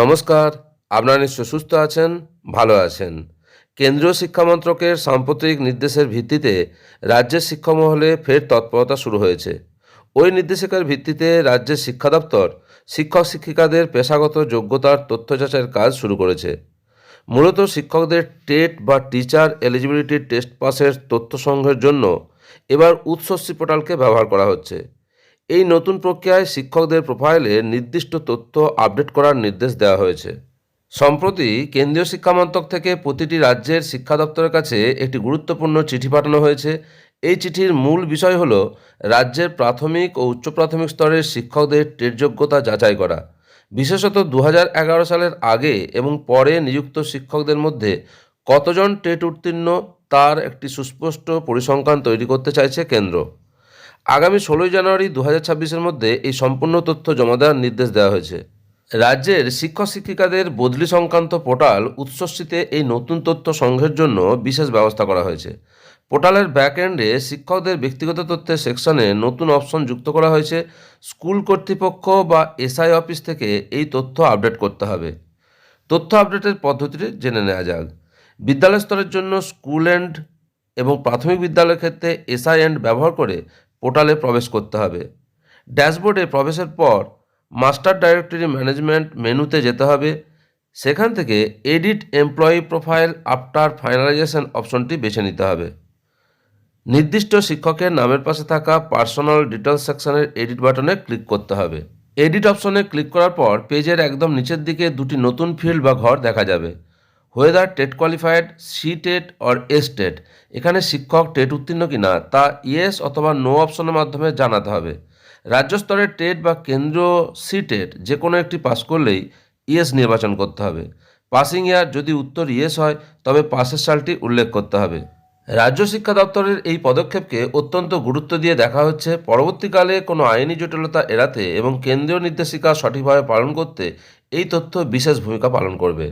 নমস্কার, আপনারা নিশ্চয় সুস্থ আছেন, ভালো আছেন। কেন্দ্রীয় শিক্ষা মন্ত্রকের সাম্প্রতিক নির্দেশের ভিত্তিতে রাজ্যের শিক্ষামহলে ফের তৎপরতা শুরু হয়েছে। ওই নির্দেশিকার ভিত্তিতে রাজ্যের শিক্ষা দপ্তর শিক্ষক শিক্ষিকাদের পেশাগত যোগ্যতার তথ্য যাচাইয়ের কাজ শুরু করেছে। মূলত শিক্ষকদের টেট বা টিচার এলিজিবিলিটি টেস্ট পাসের তথ্য সংগ্রহের জন্য এবার উৎসশ্রী পোর্টালকে ব্যবহার করা হচ্ছে। এই নতুন প্রক্রিয়ায় শিক্ষকদের প্রোফাইলে নির্দিষ্ট তথ্য আপডেট করার নির্দেশ দেওয়া হয়েছে। সম্প্রতি কেন্দ্রীয় শিক্ষা মন্ত্রক থেকে প্রতিটি রাজ্যের শিক্ষা দপ্তরের কাছে একটি গুরুত্বপূর্ণ চিঠি পাঠানো হয়েছে। এই চিঠির মূল বিষয় হল রাজ্যের প্রাথমিক ও উচ্চ প্রাথমিক স্তরের শিক্ষকদের টেট যোগ্যতা যাচাই করা। বিশেষত দু হাজার এগারো সালের আগে এবং পরে নিযুক্ত শিক্ষকদের মধ্যে কতজন টেট উত্তীর্ণ তার একটি সুস্পষ্ট পরিসংখ্যান তৈরি করতে চাইছে কেন্দ্র। আগামী ষোলোই জানুয়ারি দু হাজার মধ্যে এই সম্পূর্ণ তথ্য জমা দেওয়ার নির্দেশ দেওয়া হয়েছে। রাজ্যের শিক্ষক শিক্ষিকাদের বদলি সংক্রান্ত পোর্টাল উৎসশ্রীতে এই নতুন তথ্য সংগ্রহের জন্য বিশেষ ব্যবস্থা করা হয়েছে। পোর্টালের ব্যাক এন্ডে শিক্ষকদের ব্যক্তিগত তথ্যের সেকশনে নতুন অপশন যুক্ত করা হয়েছে। স্কুল কর্তৃপক্ষ বা এসআই অফিস থেকে এই তথ্য আপডেট করতে হবে। তথ্য আপডেটের পদ্ধতিটি জেনে নেওয়া যাক। বিদ্যালয় স্তরের জন্য স্কুল এন্ড এবং প্রাথমিক বিদ্যালয়ের ক্ষেত্রে এসআই এন্ড ব্যবহার করে পোর্টালে প্রবেশ করতে হবে। ড্যাশবোর্ডে প্রবেশের পর মাস্টার ডাইরেক্টরি ম্যানেজমেন্ট মেনুতে যেতে হবে। সেখান থেকে edit employee profile after finalisation অপশনটি বেছে নিতে হবে। নির্দিষ্ট শিক্ষকের নামের পাশে থাকা পার্সোনাল ডিটেলস সেকশনের এডিট বাটনে ক্লিক করতে হবে। এডিট অপশনে ক্লিক করার পর পেজের একদম নিচের দিকে দুটি নতুন ফিল্ড বা ঘর দেখা যাবে। Whether TET qualified C TET or S TET এখানে শিক্ষক টেট উত্তীর্ণ কিনা, তা ইয়েস অথবা নো অপশনের মাধ্যমে জানাতে হবে। রাজ্য স্তরের টেট বা কেন্দ্রীয় সি টেট যে কোনো একটি পাস করলেই ইয়েস নির্বাচন করতে হবে। পাসিং ইয়ার যদি উত্তর ইয়েস হয়, তবে পাসের সালটি উল্লেখ করতে হবে। রাজ্য শিক্ষা দপ্তরের এই পদক্ষেপকে অত্যন্ত গুরুত্ব দিয়ে দেখা হচ্ছে। পরবর্তীকালে কোনো আইনি জটিলতা এড়াতে এবং কেন্দ্রীয় নির্দেশিকা সঠিকভাবে পালন করতে এই তথ্য বিশেষ ভূমিকা পালন করবে।